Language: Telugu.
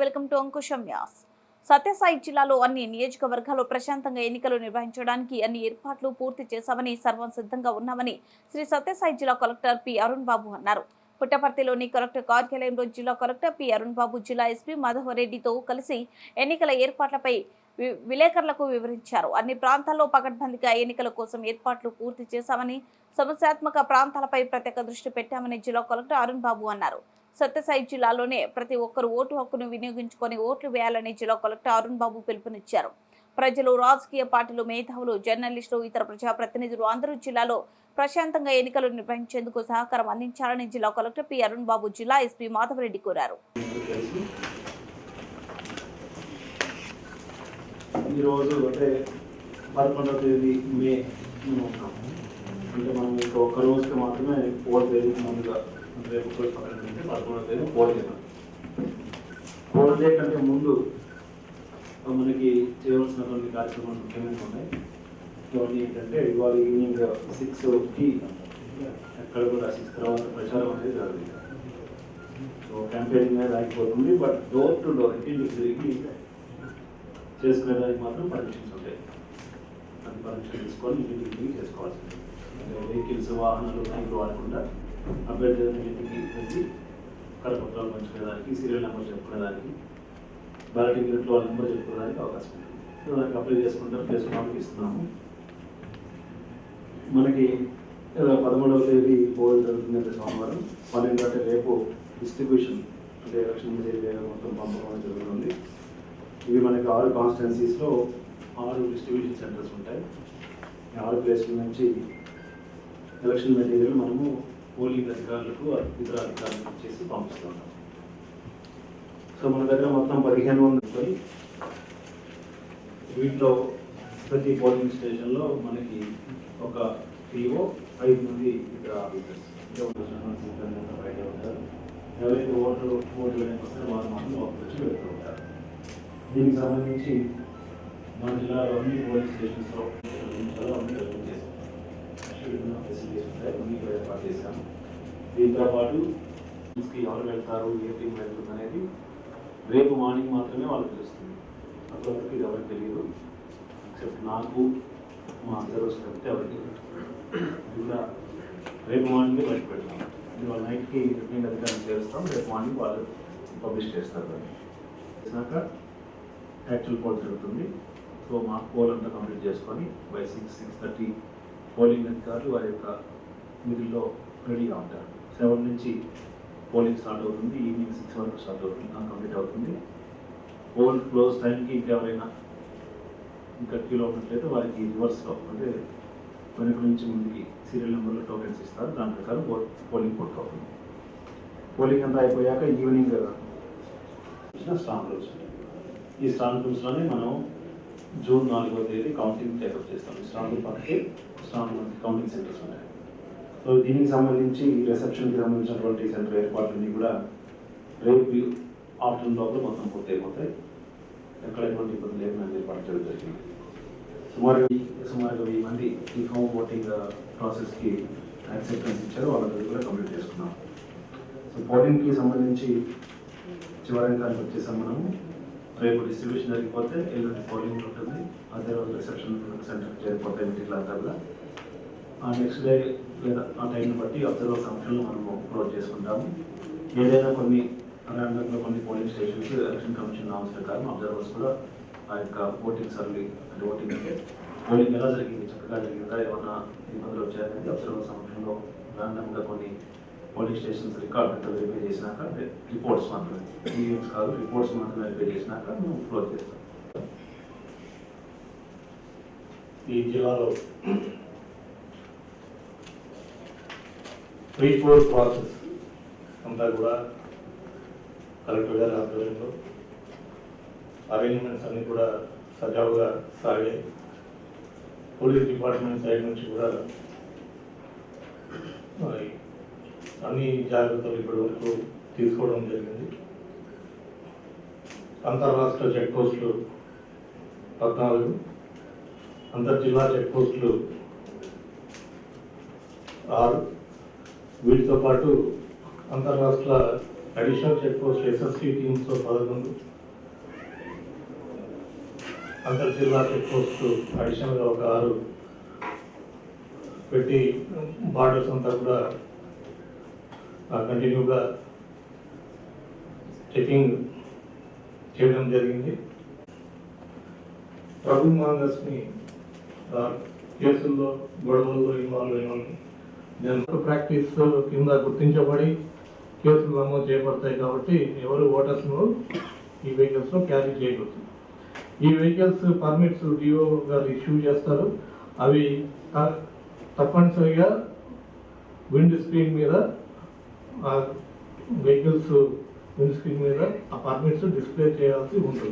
వెల్కమ్ టు అంకుశం వ్యాస్ సత్యసాయి జిల్లాలో అన్ని నియోజకవర్గాల్లో ప్రశాంతంగా ఎన్నికలు నిర్వహించడానికి అన్ని ఏర్పాట్లు పూర్తి చేశామని సర్వం సిద్ధంగా ఉన్నామని శ్రీ సత్యసాయి జిల్లా కలెక్టర్ పి అరుణ్ బాబు అన్నారు. పుట్టపర్తిలోని కలెక్టర్ కార్యాలయంలో జిల్లా కలెక్టర్ పి అరుణ్ బాబు జిల్లా ఎస్పీ మాధవరెడ్డితో కలిసి ఎన్నికల ఏర్పాట్లపై విలేకరులకు వివరించారు. అన్ని ప్రాంతాల్లో పకడ్బందీగా ఎన్నికల కోసం ఏర్పాట్లు పూర్తి చేశామని సమస్యాత్మక ప్రాంతాలపై ప్రత్యేక దృష్టి పెట్టామని జిల్లా కలెక్టర్ అరుణ్ బాబు అన్నారు. సత్యసాయి జిల్లాలోనే ప్రతి ఒక్కరు ఓటు హక్కును వినియోగించుకొని ఓట్లు వేయాలని జిల్లా కలెక్టర్ అరుణ్ బాబు పిలుపునిచ్చారు. ప్రజలు రాజకీయ పార్టీలు మేధావులు జర్నలిస్టులు ఇతర ప్రజాప్రతినిధులు అందరూ జిల్లాలో ప్రశాంతంగా ఎన్నికలు నిర్వహించేందుకు సహకారం అందించాలని జిల్లా కలెక్టర్ పి. అరుణ్ బాబు జిల్లా ఎస్పీ మాధవరెడ్డి కోరారు. ఈరోజు అంటే పదకొండవ తేదీ మే అంటే మనం ఇంక రోజుకి మాత్రమే ఫోర్ తేదీకి ముందుగా రేపు పక్కన పదకొండవ తేదీ ఫోర్ డే కంటే ముందు మనకి చేయవలసినటువంటి కార్యక్రమాలు ముఖ్యమైనవి ఉన్నాయి. ఇవన్నీ ఏంటంటే ఇవాళ ఈవినింగ్ సిక్స్కి ఎక్కడ కూడా సిక్స్ తర్వాత ప్రచారం అనేది జరుగుతుంది. సో క్యాంపెయిన్ అనేది ఆగిపోతుంది బట్ డోర్ టు డోర్ ఇంటింటికి తిరిగి చేసుకునేదానికి మాత్రం పర్మిషన్స్ ఉంటాయి. అది పర్మిషన్ తీసుకొని ఇంటింటికి తిరిగి చేసుకోవాల్సింది. వెహికల్స్ వాహనాలు బైక్లు వాడకుండా అభ్యర్థి ఇంటికి వెళ్ళి కరపత్రాలు పంచుకునేదానికి సీరియల్ నెంబర్ చెప్పుకునేదానికి బ్యాలెటింగ్ యూనిట్లో వాళ్ళ నెంబర్ చెప్పుకోవడానికి అవకాశం ఉంది. సో దానికి అప్లై చేసుకుంటారు చేసుకోవడానికి ఇస్తున్నాము. మనకి పదమూడవ తేదీ పోల్ జరుగుతుంది అంటే సోమవారం. పన్నెండు అంటే రేపు డిస్ట్రిబ్యూషన్ అంటే ఎలక్షన్ మెటీరియల్ మొత్తం పంపడం జరుగుతుంది. ఇవి మనకి ఆరు కాన్స్టిట్యున్సీస్లో ఆరు డిస్ట్రిబ్యూషన్ సెంటర్స్ ఉంటాయి. ఈ ఆరు ప్లేస్ల నుంచి ఎలక్షన్ మెటీరియల్ మనము పోలింగ్ అధికారులకు ఇతర అధికారులకు చేసి పంపిస్తున్నాం. సో మన దగ్గర మొత్తం పదిహేను వందలు ఉంటాయి వీటిలో ప్రతి పోలింగ్ స్టేషన్లో మనకి ఒక పిఓ ఐదు మంది ఇక్కడ ఆఫీసర్స్ సిబ్బంది అంతా బయట ఉంటారు. ఎవరైతే ఓట్లు ఓట్లు వేయడానికి వస్తారో వాళ్ళు మాత్రం లోపలికి వచ్చి వెళ్తూ ఉంటారు. దీనికి సంబంధించి మన జిల్లాలో అన్ని పోలింగ్ స్టేషన్స్లో చేస్తారు అన్ని చేశాం ఫెసిలిటీస్ ఉంటాయి అన్ని కూడా ఏర్పాటు చేశాము దీంతో పాటు కి ఎవరు వెళ్తారు ఏ టీం వెళ్తుంది అనేది రేపు మార్నింగ్ మాత్రమే వాళ్ళకి తెలుస్తుంది. అప్పటివరకు ఇది ఎవరికి తెలియదు. ఎక్సెప్ట్ నాకు మా అబ్జర్వర్స్ తప్పితే ఎవరికి కూడా రేపు మార్నింగ్ బయట పెడతాం. వాళ్ళ నైట్కి రిటర్నింగ్ అధికారులు చేస్తాం రేపు మార్నింగ్ వాళ్ళు పబ్లిష్ చేస్తారు దాన్ని. చేసినాక యాక్చువల్ పోల్ జరుగుతుంది. సో మా పోల్ అంతా కంప్లీట్ చేసుకొని by six six thirty polling అధికారులు వారి యొక్క విధుల్లో రెడీగా ఉంటారు. సెవెన్ నుంచి పోలింగ్ స్టార్ట్ అవుతుంది ఈవినింగ్ సిక్స్ వరకు స్టార్ట్ అవుతుంది కంప్లీట్ అవుతుంది. పోల్ క్లోజ్ టైంకి ఇంకెవరైనా ఇంకా క్యూలో ఉన్నట్లయితే వారికి రివర్స్లో అంటే వెనక నుంచి ముందుకి సీరియల్ నెంబర్లో టోకెన్స్ ఇస్తారు. దాని ప్రకారం పోలింగ్ పూర్తవుతుంది పోలింగ్ అంతా అయిపోయాక ఈవినింగ్ స్ట్రాంగ్ రూమ్స్ ఉంటాయి. ఈ స్ట్రాంగ్ రూమ్స్లోనే మనం జూన్ నాలుగో తేదీ కౌంటింగ్ టేకప్ చేస్తాం. రూమ్ పక్కకి రూమ్ కౌంటింగ్ సెంటర్స్ ఉన్నాయి సో దీనికి సంబంధించి రిసెప్షన్కి సంబంధించినటువంటి సెంటర్ ఏర్పాట్లన్నీ కూడా రేపు ఆఫ్టర్నూన్ లోపల మొత్తం పూర్తి అయిపోతాయి. ఎక్కడ ఎటువంటి ఇబ్బంది లేకుండా ఏర్పాటు చేయడం జరిగింది. సుమారుగా సుమారుగా వెయ్యి మంది ఈ హోమ్ ఓటింగ్ ప్రాసెస్కి యాక్సెప్టెన్స్ ఇచ్చారు. వాళ్ళందరూ కూడా కంప్లీట్ చేసుకున్నాం. సో పోలింగ్కి సంబంధించి చివరి అంకానికి వచ్చేసాం మనము రేపు డిస్ట్రిబ్యూషన్ జరిగిపోతే ఎల్లుండి పోలింగ్ ఉంటుంది. అదే రోజు రిసెప్షన్ సెంటర్ చేరిపోతాయి ఇంటికి అంతా ఆ నెక్స్ట్ డే లేదా ఆ టైంని బట్టి అబ్జర్వర్ సంఖ్యలో మనము క్లోజ్ చేసుకుంటాము. ఏదైనా కొన్ని ర్యాండమ్గా కొన్ని polling stations election commission norms ప్రకారం అబ్జర్వర్స్ కూడా ఆ యొక్క ఓటింగ్ సర్వీ అంటే ఓటింగ్ అంటే పోలింగ్ ఎలా జరిగింది చక్కగా జరిగిందా ఏమన్నా ఇబ్బందులు వచ్చాయనేది అబ్జర్వర్ సమక్షంలో ర్యాండమ్గా కొన్ని పోలింగ్ స్టేషన్స్ రికార్డ్ అంతా వెరిఫై చేసినాక రిపోర్ట్స్ మాత్రమే. ఈవీఎంస్ కాదు రిపోర్ట్స్ మాత్రమే వెరిఫై చేసినాక మేము క్లోజ్ చేస్తాం. ఈ జిల్లాలో ప్రీ పోల్ ప్రాసెస్ అంతా కూడా కలెక్టర్ గారి ఆధ్వర్యంలో అరేంజ్మెంట్స్ అన్నీ కూడా సజావుగా సాగాయి. పోలీస్ డిపార్ట్మెంట్ సైడ్ నుంచి కూడా అన్ని జాగ్రత్తలు ఇప్పటి వరకు తీసుకోవడం జరిగింది. అంతర్రాష్ట్ర చెక్ పోస్టులు పద్నాలుగు అంతర్ జిల్లా చెక్ పోస్టులు ఆరు. వీటితో పాటు అంతర్రాష్ట్ర అడిషనల్ చెక్ పోస్ట్ ఎస్ఎస్సి టీమ్స్తో పదకొండు. అంతర్ జిల్లా చెక్ పోస్ట్ అడిషనల్గా ఒక ఆరు. పెట్టి బార్డర్స్ అంతా కూడా కంటిన్యూగా చెకింగ్ చేయడం జరిగింది. ప్రభు మాంగస్ని కేసుల్లో గొడవల్లో ఇన్వాల్వ్ అయిన వాళ్ళు ప్రాక్టీస్ కింద గుర్తించబడి కేసులు నమోదు చేయబడతాయి కాబట్టి ఎవరు ఓటర్స్ను ఈ వెహికల్స్లో క్యారీ చేయకూడదు. ఈ వెహికల్స్ పర్మిట్స్ డిఓ గారు ఇష్యూ చేస్తారు. అవి త- తప్పనిసరిగా విండ్ స్క్రీన్ మీద వెహికల్స్ విండ్ స్క్రీన్ మీద ఆ పర్మిట్స్ డిస్ప్లే చేయాల్సి ఉంటుంది.